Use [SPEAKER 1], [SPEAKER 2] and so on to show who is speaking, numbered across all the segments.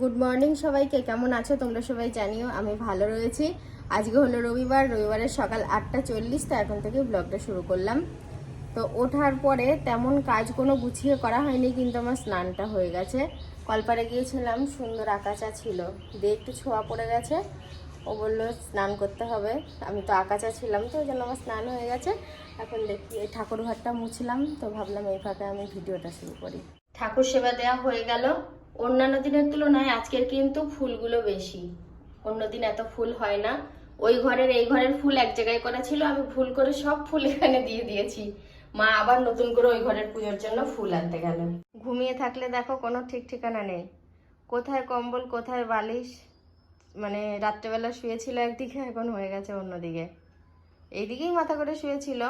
[SPEAKER 1] Good morning সবাইকে, কেমন আছো তোমরা সবাই জানিও, আমি ভালো রয়েছি। আজকে হলো রবিবার, রবিবারের সকাল আটটা চল্লিশ, তো এখন থেকে ব্লগটা শুরু করলাম। তো ওঠার পরে তেমন কাজ কোনো গুছিয়ে করা হয়নি, কিন্তু আমার স্নানটা হয়ে গেছে। কলপারে গিয়েছিলাম, সুন্দর আকাচা ছিল। দিয়ে একটু ছোঁয়া পড়ে গেছে। ও বলল, স্নান করতে হবে। আমি তো আকাচা ছিলাম, তো ওই জন্য আমার স্নান হয়ে গেছে। এখন দেখি, এই ঠাকুর ঘরটা মুছলাম, তো ভাবলাম এই ফাঁকে আমি ভিডিওটা শুরু করি। ঠাকুর সেবা দেওয়া হয়ে গেল। অন্যান্য দিনের তুলনায় আজকের কিন্তু ফুলগুলো বেশি। অন্যদিন এত ফুল হয় না। ওই ঘরের এই ঘরের ফুল এক জায়গায় করা ছিল আমি ভুল করে সব ফুল এখানে দিয়ে দিয়েছি। মা আবার নতুন করে ওই ঘরের পুজোর জন্য ফুল আনতে গেল। ঘুমিয়ে থাকলে দেখো কোনো ঠিক ঠিকানা নেই। কোথায় কম্বল কোথায় বালিশ? মানে রাত্রেবেলা শুয়েছিল একদিকে এখন হয়ে গেছে অন্যদিকে। এইদিকেই মাথা করে শুয়েছিল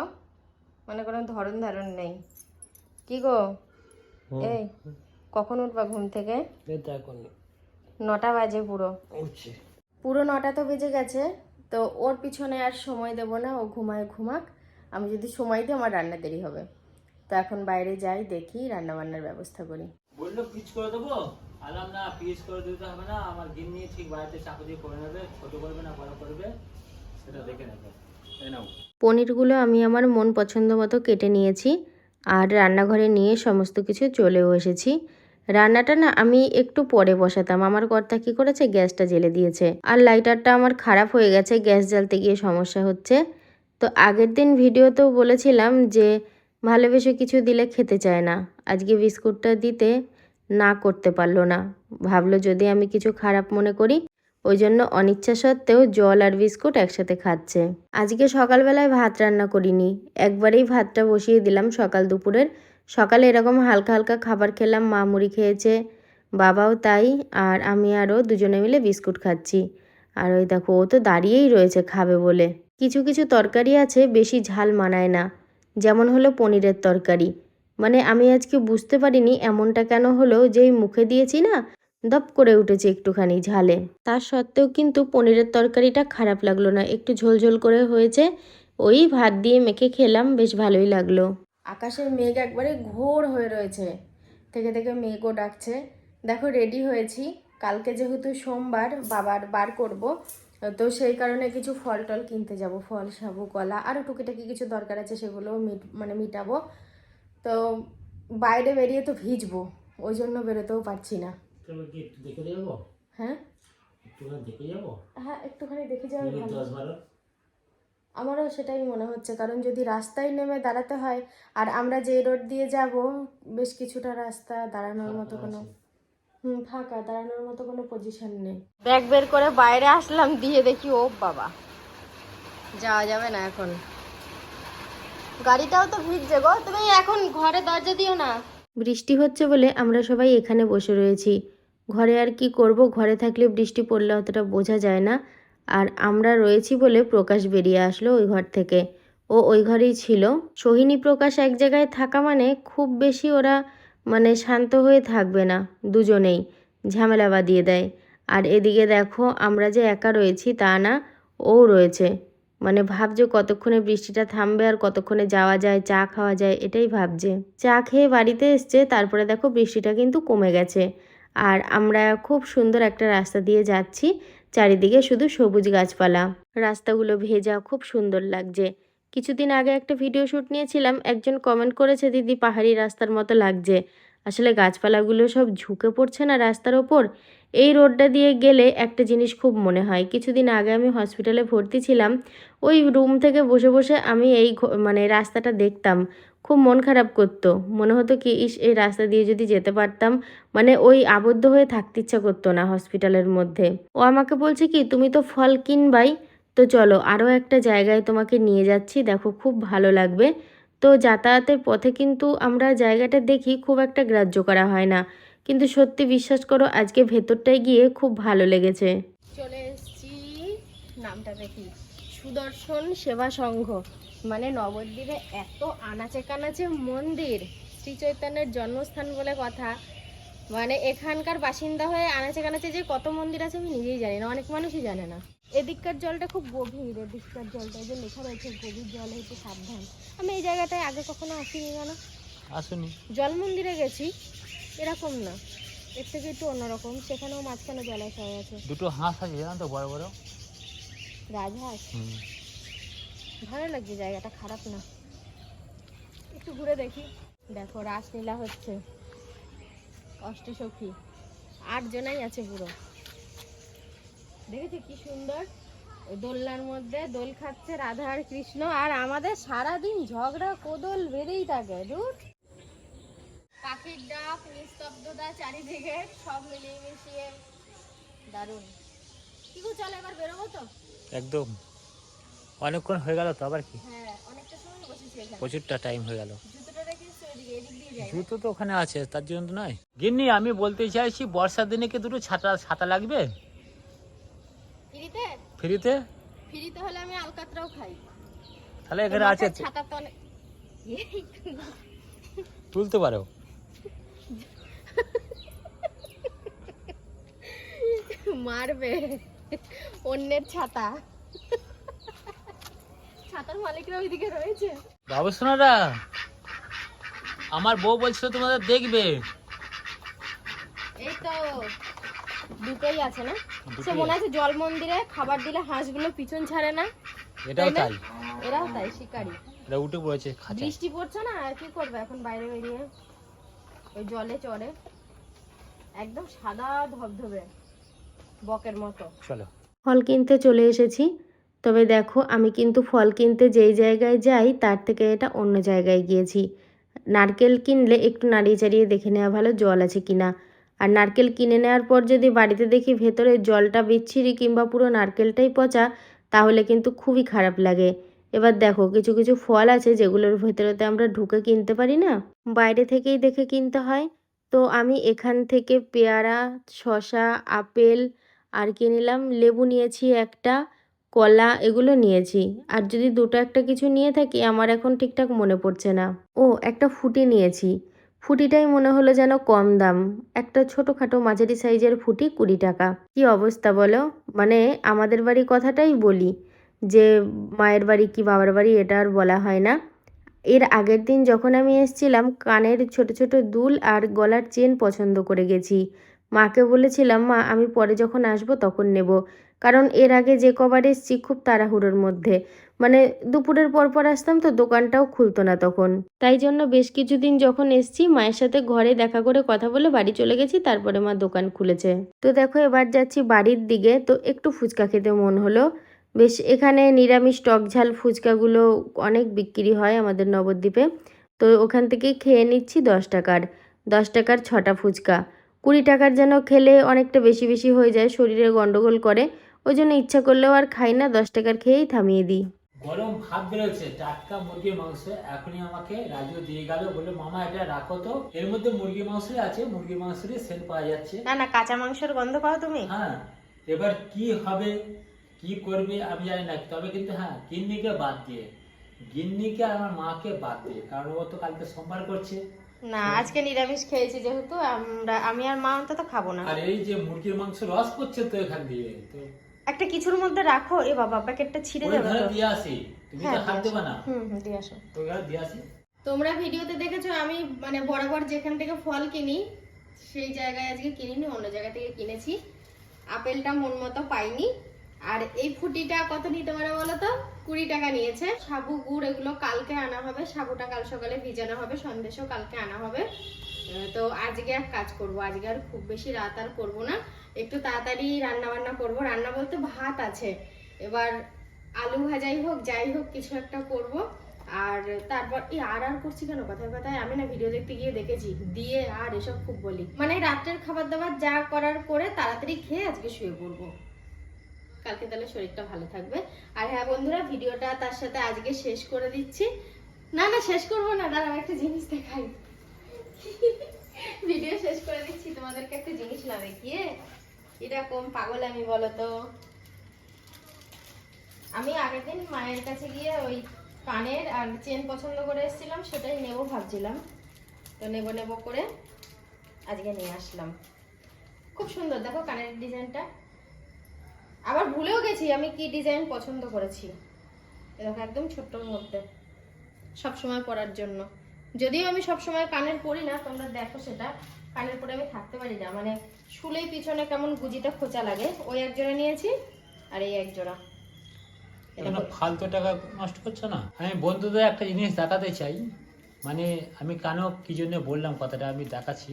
[SPEAKER 1] মানে কোনো ধরন ধারণ নেই। কি গো? এই কখন উঠবা ঘুম থেকে? নটা বাজে পুরো। পুরো নটা তো বেজে গেছে তো ওর পিছনে আর সময় দেব না ও ঘুমায় ঘুমাক। আমি যদি সময় দিই আমার রান্না দেরি হবে। তো এখন বাইরে যাই দেখি রান্না বান্নার ব্যবস্থা করি।
[SPEAKER 2] বলল পিচ করে দেবো? আলাম না পিচ করে দিতে হবে না আমার গিন্নি ঠিক বাড়িতে চাকু দিয়ে করে নেবে ছোট করবে না বড় করবে সেটা দেখে নেবে।
[SPEAKER 1] পনিরগুলো আমি আমার মন পছন্দ মতো কেটে নিয়েছি আর রান্নাঘরে নিয়ে সমস্ত কিছু চলেও এসেছি। রান্নাটা না আমি একটু পরে বসাতাম। আমার কর্তা কি করেছে? গ্যাসটা জ্বেলে দিয়েছে। আর লাইটারটা আমার খারাপ হয়ে গেছে, গ্যাস জ্বালতে গিয়ে সমস্যা হচ্ছে। তো আগের দিন ভিডিওতেও বলেছিলাম যে, ভালোবেসে কিছু দিলে খেতে চায় না। আজকে বিস্কুটটা দিতে না করতে পারল না। ভাবলো যদি আমি কিছু খারাপ মনে করি, ওই জন্য অনিচ্ছা সত্ত্বেও জল আর বিস্কুট একসাথে খাচ্ছে। আজকে সকালবেলায় ভাত রান্না করিনি। একবারেই ভাতটা বসিয়ে দিলাম সকাল দুপুরের। সকালে এরকম হালকা হালকা খাবার খেলাম, মা মুড়ি খেয়েছে, বাবাও তাই, আর আমি আরও দুজনে মিলে বিস্কুট খাচ্ছি। আর ওই দেখো, ও তো দাঁড়িয়েই রয়েছে খাবে বলে। কিছু কিছু তরকারি আছে, বেশি ঝাল মানায় না। যেমন হলো পনিরের তরকারি। মানে আমি আজকে বুঝতে পারিনি এমনটা কেন হলো, যেই মুখে দিয়েছি না, দপ করে উঠেছে একটুখানি ঝালে। তার সত্ত্বেও কিন্তু পনিরের তরকারিটা খারাপ লাগল না, একটু ঝোলঝোল করে হয়েছে, ওই ভাত দিয়ে মেখে খেলাম, বেশ ভালোই লাগল। আকাশের মেঘ একবারে ঘোর হয়ে রয়েছে। থেকে থেকে মেঘও ডাকছে। দেখো রেডি হয়েছি। কালকে যেহেতু সোমবার বাবার বার করব তো সেই কারণে কিছু ফল টল কিনতে যাব। ফল সাবু কলা আরও টুকিটাকি কিছু দরকার আছে সেগুলো মিট মানে মিটাবো। তো বাইরে বেরিয়ে তো ভিজবো ওই জন্য বেরোতেও পারছি না।
[SPEAKER 2] যাব?
[SPEAKER 1] হ্যাঁ?
[SPEAKER 2] একটুখানি দেখে যাব?
[SPEAKER 1] হ্যাঁ একটুখানি দেখে যাওয়াই ভালো। আমারও সেটাই মনে হচ্ছে। কারণ যদি রাস্তায় নেমে দাঁড়াতে হয় আর আমরা যে রোড দিয়ে যাব বেশ কিছুটা রাস্তা দাঁড়ানোর মতো কোনো হুম ফাঁকা দাঁড়ানোর মতো কোনো পজিশন নেই। ব্যাগ বের করে বাইরে আসলাম দিয়ে দেখি ও বাবা। যাওয়া যাবে না এখন। গাড়িটাও তো ভিজছে গো তুমি এখন ঘরে দরজা দিও না। বৃষ্টি হচ্ছে বলে আমরা সবাই এখানে বসে রয়েছি। ঘরে আর কি করব? ঘরে থাকলে বৃষ্টি পড়লে অতটা বোঝা যায় না। আর আমরা রয়েছি বলে প্রকাশ বেরিয়ে আসলো ওই ঘর থেকে। ও ওই ঘরেই ছিল। সোহিনী প্রকাশ এক জায়গায় থাকা মানে খুব বেশি ওরা মানে শান্ত হয়ে থাকবে না, দুজনেই ঝামেলা বাঁধিয়ে দেয়। আর এদিকে দেখো আমরা যে একা রয়েছি তা না ও রয়েছে। মানে ভাবছে কতক্ষণে বৃষ্টিটা থামবে আর কতক্ষণে যাওয়া যায়, চা খাওয়া যায়, এটাই ভাবছে। চা খেয়ে বাড়িতে এসছে, তারপরে দেখো বৃষ্টিটা কিন্তু কমে গেছে। আর আমরা খুব সুন্দর একটা রাস্তা দিয়ে যাচ্ছি। চারিদিকে শুধু সবুজ গাছপালা। রাস্তাগুলো ভেজা, খুব সুন্দর লাগছে। কিছুদিন আগে একটা ভিডিও শ্যুট নিয়েছিলাম, একজন কমেন্ট করেছে, দিদি, পাহাড়ি রাস্তার মতো লাগছে। আসলে গাছপালাগুলো সব ঝুঁকে পড়ছে না রাস্তার ওপর? এই রোডটা দিয়ে গেলে একটা জিনিস খুব মনে হয়। কিছুদিন আগে আমি হসপিটালে ভর্তি ছিলাম। ওই রুম থেকে বসে বসে আমি এই মানে রাস্তাটা দেখতাম। খুব মন খারাপ করতো। মনে হতো কি, ইস, এই রাস্তা দিয়ে যদি যেতে পারতাম মানে ওই আবদ্ধ হয়ে থাকতে ইচ্ছা করতো না হসপিটালের মধ্যে। ও আমাকে বলছে কি, তুমি তো ফল কিনবাই, তো চলো আরও একটা জায়গায় তোমাকে নিয়ে যাচ্ছি, দেখো খুব ভালো লাগবে। তো যাতায়াতের পথে কিন্তু আমরা জায়গাটা দেখি খুব একটা গ্রাহ্য করা হয় না। কিন্তু সত্যি বিশ্বাস করো, আজকে ভেতরটায় গিয়ে খুব ভালো লেগেছে। চলে এসেছি নামটা দেখি। সুদর্শন সেবা সংঘ। মানে নবদ্বীপে এত আনাচে কানাচে মন্দির। শ্রী চৈতন্যের জন্মস্থান বলে কথা। মানে এখানকার বাসিন্দা হয়ে আনাচে কানাচে যে কত মন্দির আছে আমি নিজেই জানি না অনেক মানুষই জানে না। এদিককার জলটা খুব গভীর এদিককার জলটা যে লেখা রয়েছে গভীর জল হচ্ছে সাবধান। আমি এই জায়গাটায় আগে কখনো আসিনি কেন
[SPEAKER 2] আসুনি।
[SPEAKER 1] জল মন্দিরে গেছি এরকম না। এর থেকে একটু অন্যরকম সেখানেও মাঝখানে জলাশয় আছে।
[SPEAKER 2] দুটো হাঁস আছে জানো তো বড় বড়?
[SPEAKER 1] রাজহাঁস? ভালো লাগছে জায়গাটা খারাপ না। একটু ঘুরে দেখি। দেখো রাসলীলা হচ্ছে। অষ্টসখী আট জনাই আছে পুরো। দেখেছ কি সুন্দর? ওই দোলনার মধ্যে দোল খাচ্ছে রাধা আর কৃষ্ণ আর আমাদের সারাদিন ঝগড়া কোদল বেঁধেই থাকে। রুট পাখির ডাক নিস্তব্ধতা চারিদিকে সব মিলিয়ে মিশিয়ে। দারুণ। কি চল এবার বেরোবো তো?
[SPEAKER 2] একদম। অনেকক্ষণ হয়ে গেল তো আবার কি?
[SPEAKER 1] হ্যাঁ
[SPEAKER 2] প্রচুরটা টাইম হয়ে গেল। জুতো তো ওখানে আছে তার জন্য তো নয়। গিন্নি আমি বলতে চাইছি বর্ষার দিনে কি দুটো ছাতা ছাতা লাগবে?
[SPEAKER 1] ফ্রিতে?
[SPEAKER 2] ফ্রিতে?
[SPEAKER 1] ফ্রিতে হলে আমি আলকাতরাও খাই।
[SPEAKER 2] তাহলে এখানে আছে
[SPEAKER 1] ছাতা তো
[SPEAKER 2] তুলতে পারো।
[SPEAKER 1] মারবে। অন্যের ছাতা। ছাতার মালিকরা ওইদিকে রয়েছে।
[SPEAKER 2] বাবু সোনারা আমার বউ বলছিল তোমাদের দেখবে।
[SPEAKER 1] এই তো দুটোই আছে না? সে মনে আছে। জল মন্দিরে খাবার দিলে হাঁসগুলো পিছন ছাড়ে না।
[SPEAKER 2] এটাও
[SPEAKER 1] তাই এরাও তাই শিকারি।
[SPEAKER 2] এটা উঠে পড়েছে
[SPEAKER 1] বৃষ্টি পড়ছে না? আর কি করবে এখন বাইরে বেরিয়ে? ওই জলে চড়ে। একদম সাদা ধবধবে। বকের মতো।
[SPEAKER 2] চলো।
[SPEAKER 1] ফল কিনতে চলে এসেছি তবে দেখো আমি কিন্তু ফল কিনতে যেই জায়গায় যাই তার থেকে এটা অন্য জায়গায় গিয়েছি। নারকেল কিনলে একটু নাড়িয়ে চাড়িয়ে দেখে নেওয়া ভালো জল আছে কিনা। আর নারকেল কিনে নেওয়ার পর যদি বাড়িতে দেখি ভেতরে জলটা বিচ্ছিরি কিংবা পুরো নারকেলটাই পচা তাহলে কিন্তু খুবই খারাপ লাগে। এবার দেখো কিছু কিছু ফল আছে যেগুলোর ভেতরেতে আমরা ঢুকে কিনতে পারি না। বাইরে থেকেই দেখে কিনতে হয়। তো আমি এখান থেকে পেয়ারা শশা আপেল আর কি নিলাম, লেবু নিয়েছি একটা, কলা এগুলো নিয়েছি। আর যদি দুটো একটা কিছু নিয়ে থাকি, আমার এখন ঠিকঠাক মনে পড়ছে না। ও, একটা ফুটি নিয়েছি। ফুটিটাই মনে হলো যেন কম দাম। একটা ছোটোখাটো মাঝারি সাইজের ফুটি কুড়ি টাকা। কি অবস্থা বলো? মানে আমাদের বাড়ি কথাটাই বলি যে, মায়ের বাড়ি কি বাবার বাড়ি এটা আর বলা হয় না। এর আগের দিন যখন আমি এসেছিলাম, কানের ছোট ছোট দুল আর গলার চেন পছন্দ করে গেছি। মাকে বলেছিলাম, মা, আমি পরে যখন আসব তখন নেব। কারণ এর আগে যে কবার এসছি খুব তাড়াহুড়োর মধ্যে। মানে দুপুরের পর পর আসতাম তো দোকানটাও খুলতো না তখন। তাই জন্য বেশ কিছুদিন যখন এসছি, মায়ের সাথে ঘরে দেখা করে কথা বলে বাড়ি চলে গেছি, তারপরে মা দোকান খুলেছে। তো দেখো, এবার যাচ্ছি বাড়ির দিকে, তো একটু ফুচকা খেতে মন হলো। বেশ, এখানে নিরামিষ টক ঝাল ফুচকাগুলো অনেক বিক্রি হয় আমাদের নবদ্বীপে। তো ওখান থেকে খেয়ে নিচ্ছি দশ টাকার। দশ টাকার ছটা ফুচকা। কুড়ি টাকার যেন খেলে অনেকটা বেশি বেশি হয়ে যায় শরীরে গন্ডগোল করে। ওই জন্য ইচ্ছা করলেও আর খাই না দশ টাকার খেয়েই থামিয়ে দিই।
[SPEAKER 2] গরম ভাত বেরোচ্ছে টাটকা মুরগির মাংস এখনই আমাকে রাজু দিয়ে গেল বলে মামা এটা রাখো তো। এর মধ্যে মুরগির মাংসই আছে মুরগির মাংসেরই সেন্ট পাওয়া যাচ্ছে।
[SPEAKER 1] না না কাঁচা মাংসের গন্ধ পাও তুমি?
[SPEAKER 2] হ্যাঁ এবার কি হবে কি করবে আমি জানি না তবে কিন্তু হ্যাঁ গিন্নিকে বাদ দিয়ে গিন্নিকে আর আমার মাকে বাদ দিয়ে কারণ ও তো কালকে সোমবার করছে।
[SPEAKER 1] না আজকে নিরামিষ খেয়েছি যেহেতু আমরা আমি আর মা অন্তত খাব না।
[SPEAKER 2] আর এই যে মুরগির মাংস রস করছে তো এখান দিয়ে তো
[SPEAKER 1] একটা কিছুর মধ্যে রাখো এ বাবা প্যাকেটটা ছিঁড়ে যাবে তো।
[SPEAKER 2] দিয়ে আসি। তুমি তো
[SPEAKER 1] হ্যাঁ,
[SPEAKER 2] হাত না।
[SPEAKER 1] হুম হুম দিয়ে আসো।
[SPEAKER 2] ঘরে দিয়ে আসি।
[SPEAKER 1] তোমরা ভিডিওতে দেখেছ আমি মানে বরাবর যেখান থেকে ফল কিনি সেই জায়গায় আজকে কিনিনি অন্য জায়গা থেকে কিনেছি। আপেলটা মন মতো পাইনি। আর এই ফুটিটা কত নিতে পারে বলো তো? কুড়ি টাকা নিয়েছে। সাবু, গুড়, এগুলো কালকে আনা হবে। সাবুটা কাল সকালে ভিজানো হবে, সন্দেশও কালকে আনা হবে। তো আজকে এক কাজ করব। আজকে আর খুব বেশি রাত আর করব না। একটু তাড়াতাড়ি রান্না বান্না করব। রান্না বলতে ভাত আছে। এবার আলু ভাজাই হোক, যাই হোক, কিছু একটা করব। আর তারপর এই আর আর করছি কেন? কথায় কথায় আমি না ভিডিও দেখতে গিয়ে দেখেছি। দিয়ে আর এসব খুব বলি। মানে রাত্রের খাবার দাবার যা করার করে তাড়াতাড়ি খেয়ে আজকে শুয়ে পড়ব। কালকে তাহলে শরীরটা ভালো থাকবে। আর হ্যাঁ বন্ধুরা, ভিডিওটা তার সাথে আজকে শেষ করে দিচ্ছি। না না, শেষ করব না, দাঁড়াও, একটা জিনিস দেখাই। ভিডিও শেষ করে দিচ্ছি, তোমাদেরকে একটা জিনিস না দেখিয়ে। এরকম পাগল আমি বলো তো। আমি আগের দিন মায়ের কাছে গিয়ে ওই কানের আর চেন পছন্দ করে এসেছিলাম, সেটাই নেব ভাবছিলাম। তো নেব নেব করে আজকে নিয়ে আসলাম। খুব সুন্দর, দেখো কানের ডিজাইনটা। আবার ভুলেও গেছি আমি কি ডিজাইন পছন্দ করেছি? এরকম একদম ছোট্টর মধ্যে সব সময় পরার জন্য। যদিও আমি সব সময় কানের পরি না তোমরা দেখো সেটা। কানের পরে আমি থাকতে পারি না। মানে শুলেই পিছনে কেমন গুজিতে খোঁচা লাগে ওই এক জোড়া নিয়েছি আর এই এক জোড়া।
[SPEAKER 2] কেন ফালতু টাকা নষ্ট করছ না? আমি বন্ধুদের একটা জিনিস দেখাতে চাই। মানে আমি কেন কি জন্য বললাম কথাটা আমি দেখাচ্ছি।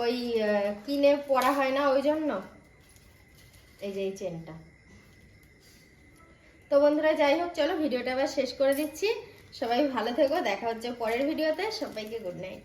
[SPEAKER 1] ওই কিনে পরা হয় না ওই জন্য? এই যে এই চেনটা। তো বন্ধুরা, যাই হোক, চলো ভিডিওটা আবার শেষ করে দিচ্ছি। সবাই ভালো থেকো, দেখা হচ্ছে পরের ভিডিওতে। সবাইকে গুড নাইট